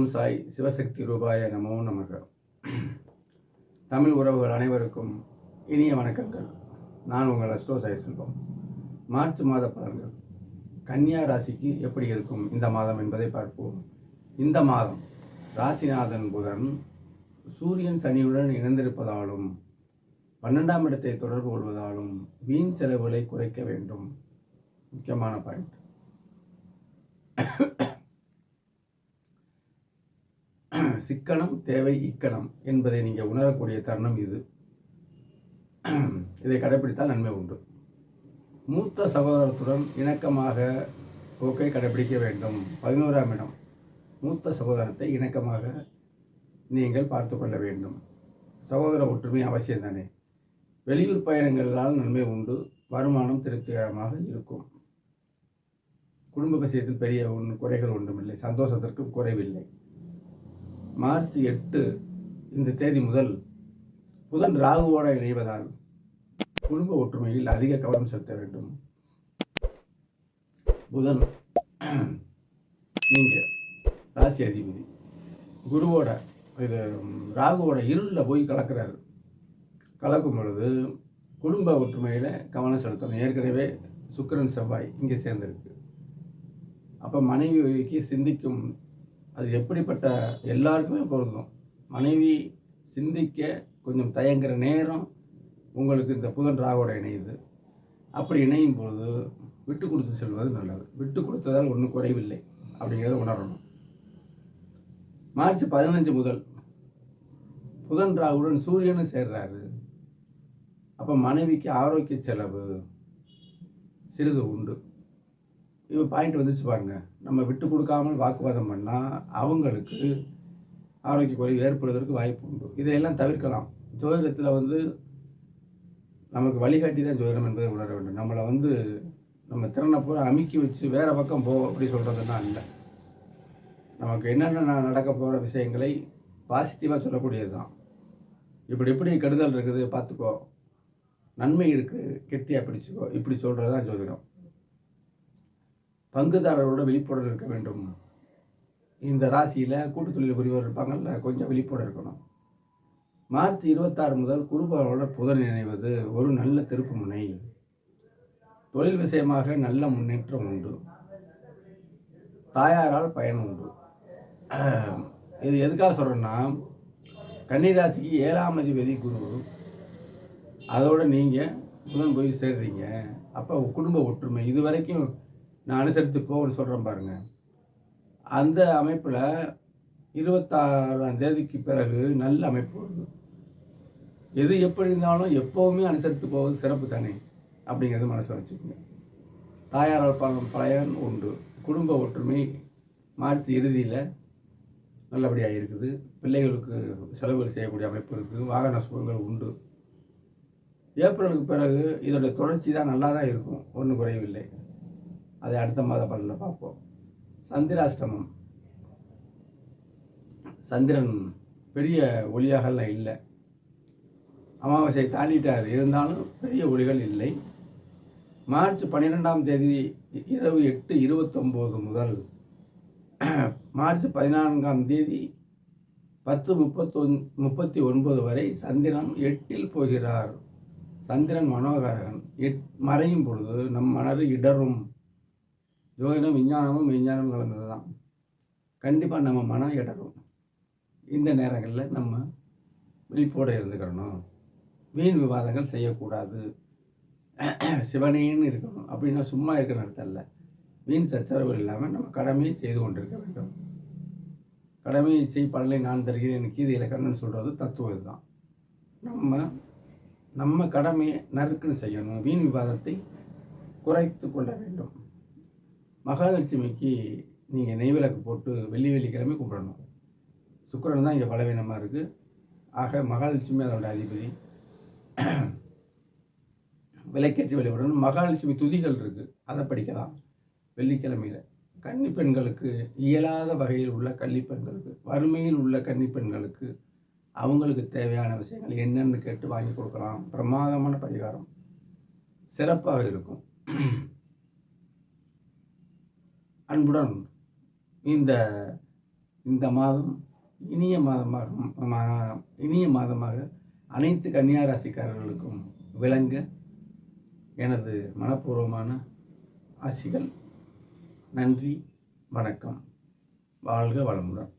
ஓம் சாய் சிவசக்தி ரூபாய நமோ நமக. தமிழ் உறவுகள் அனைவருக்கும் இனிய வணக்கங்கள். நான் உங்கள் அஸ்டோ சாய் செல்வம். மார்ச் மாத பலன்கள். கன்னியா ராசிக்கு எப்படி இருக்கும் இந்த மாதம் என்பதை பார்ப்போம். இந்த மாதம் ராசிநாதன் புதன் சூரியன் சனியுடன் இணைந்திருப்பதாலும் பன்னெண்டாம் இடத்தை தொடர்பு கொள்வதாலும் வீண் செலவுகளை குறைக்க வேண்டும். முக்கியமான பாயிண்ட் சிக்கனம் தேவை இக்கணம் என்பதை நீங்கள் உணரக்கூடிய தருணம் இது. இதை கடைபிடித்தால் நன்மை உண்டு. மூத்த சகோதரத்துடன் இணக்கமாக போக்கை கடைபிடிக்க வேண்டும். பதினோராம் இடம். மூத்த சகோதரத்தை இணக்கமாக நீங்கள் பார்த்து கொள்ள வேண்டும். சகோதர ஒற்றுமை அவசியம்தானே வெளியூர் பயணங்களால் நன்மை உண்டு. வருமானம் திருப்திகரமாக இருக்கும். குடும்ப விஷயத்தில் பெரிய ஒன்று குறைகள் ஒன்றுமில்லை. சந்தோஷத்திற்கும் குறைவில்லை. மார்ச் எட்டு இந்த தேதி முதல் புதன் ராகுவோட இணைவதால் குடும்ப ஒற்றுமையில் அதிக கவனம் செலுத்த வேண்டும். புதன் நீங்கள் ராசி அதிபதி குருவோட இது ராகுவோட இருளில் போய் கலக்கிறாரு. கலக்கும் பொழுது குடும்ப ஒற்றுமையில் கவனம் செலுத்தணும். ஏற்கனவே சுக்கரன் செவ்வாய் இங்கே சேர்ந்துருக்கு. அப்போ மனைவிக்கு சிந்திக்கும் அது எப்படிப்பட்ட எல்லாருக்குமே பொருந்தும். மனைவி சிந்திக்க கொஞ்சம் தயங்குற நேரம் உங்களுக்கு இந்த புதன் ராகோட இணையுது. அப்படி இணையும் பொழுது விட்டு கொடுத்து செல்வது நல்லது. விட்டு கொடுத்ததால் ஒன்றும் குறைவில்லை அப்படிங்கிறத உணரணும். மார்ச் பதினஞ்சு முதல் புதன் ராகுடன் சூரியனும் சேர்றாரு. அப்போ மனைவிக்கு ஆரோக்கிய செலவு சிறிது உண்டு. பாயிண்ட் வந்துச்சு பாருங்க. நம்ம விட்டு கொடுக்காமல் வாக்குவாதம் பண்ணால் அவங்களுக்கு ஆரோக்கிய குறைவு ஏற்படுவதற்கு வாய்ப்பு உண்டு. இதையெல்லாம் தவிர்க்கலாம். ஜோதிடத்தில் வந்து நமக்கு வழிகாட்டி தான் ஜோதிடம் என்பதை உணர வேண்டும். நம்மளை வந்து நம்ம திறனை பூரா அமுக்கி வச்சு வேறு பக்கம் போ அப்படி சொல்கிறதுனா இல்லை. நமக்கு என்னென்ன நடக்க போகிற விஷயங்களை பாசிட்டிவாக சொல்லக்கூடியது தான் இப்படி எப்படி கெடுதல் இருக்குது பார்த்துக்கோ. நன்மை இருக்குது கெட்டியாக பிடிச்சிக்கோ. இப்படி சொல்கிறது தான் ஜோதிடம். பங்குதாரரோட விழிப்புடன் இருக்க வேண்டும். இந்த ராசியில் கூட்டு தொழில் புரிவோர் இருப்பாங்கல்ல கொஞ்சம் விழிப்புடன் இருக்கணும். மார்ச் இருபத்தாறு முதல் குருபாவோட புதன் இணைவது ஒரு நல்ல திருப்பு முனை. தொழில் விஷயமாக நல்ல முன்னேற்றம் உண்டு. தாயாரால் பயன் உண்டு. இது எதுக்காக சொல்கிறேன்னா கன்னிராசிக்கு ஏழாம் அதிபதி குரு. அதோட நீங்கள் புதன் போய் சேர்றீங்க. அப்போ குடும்ப ஒற்றுமை. இது வரைக்கும் நான் அனுசரித்து போகணும்னு சொல்கிறேன் பாருங்கள் அந்த அமைப்பில் இருபத்தாறாம் தேதிக்கு பிறகு நல்ல அமைப்பு வருது. எது எப்படி இருந்தாலும் எப்போவுமே அனுசரித்து போவது சிறப்பு தானே அப்படிங்கிறது மனசில் வச்சுக்கோங்க. தாயாரால் பணம் பயன் உண்டு. குடும்ப ஒற்றுமை மார்ச் இறுதியில் நல்லபடியாக இருக்குது. பிள்ளைகளுக்கு செலவுகள் செய்யக்கூடிய அமைப்பு இருக்குது வாகன சுகங்கள் உண்டு. ஏப்ரலுக்கு பிறகு இதோடைய தொடர்ச்சி தான் நல்லா தான் இருக்கும். ஒன்றும் குறைவில்லை. அதை அடுத்த மாத பலனில் பார்ப்போம். சந்திராஷ்டமம். சந்திரன் பெரிய ஒளியாகலாம் இல்லை. அமாவாசை தாண்டிட்டார். இருந்தாலும் பெரிய ஒளிகள் இல்லை. மார்ச் பன்னிரெண்டாம் தேதி இரவு எட்டு இருபத்தொம்போது முதல் மார்ச் பதினான்காம் தேதி பத்து முப்பத்தொன் முப்பத்தி ஒன்பது வரை சந்திரன் எட்டில் போகிறார். சந்திரன் மனோகரகன் எட் மறையும் பொழுது நம் மனது இடரும். ஜோதிடம் விஞ்ஞானமும் விஞ்ஞானமும் கலந்தது தான் கண்டிப்பாக நம்ம மனம் இடரும் இந்த நேரங்களில் நம்ம விழிப்போடு இருந்துக்கிறணும் வீண் விவாதங்கள் செய்யக்கூடாது. சிவனேன்னு இருக்கணும். அப்படின்னா சும்மா இருக்கிற நேரத்தில் வீண் சச்சரவு இல்லாமல் நம்ம கடமையை செய்து கொண்டிருக்க வேண்டும். கடமையை செய் பலனை நான் தருகிறேன் கீதையில் கண்ணன் சொல்கிறது தத்துவம் இதுதான். நம்ம நம்ம கடமையை நறுக்குன்னு செய்யணும். வீண் விவாதத்தை குறைத்து கொள்ள வேண்டும். மகாலட்சுமிக்கு நீங்கள் நெய்விளக்கு போட்டு வெள்ளி வெள்ளிக்கிழமை கும்பிடணும். சுக்கரன் தான் இங்கே பலவீனமாக இருக்குது ஆக மகாலட்சுமி அதோட அதிபதி. விலைக்கேற்றி வழிபடணும். மகாலட்சுமி துதிகள் இருக்குது அதை படிக்கலாம். வெள்ளிக்கிழமையில். கன்னி பெண்களுக்கு இயலாத வகையில் உள்ள கன்னி பெண்களுக்கு வறுமையில் உள்ள கன்னி பெண்களுக்கு அவங்களுக்கு தேவையான விஷயங்கள் என்னென்னு கேட்டு வாங்கி கொடுக்கலாம். பிரமாதமான பரிகாரம். சிறப்பாக இருக்கும். அன்புடன் இந்த இந்த மாதம் இனிய மாதமாக இனிய மாதமாக அனைத்து கன்னியாராசிக்காரர்களுக்கும் விளங்க எனது மனப்பூர்வமான ஆசிகள். நன்றி வணக்கம். வாழ்க வளமுடன்.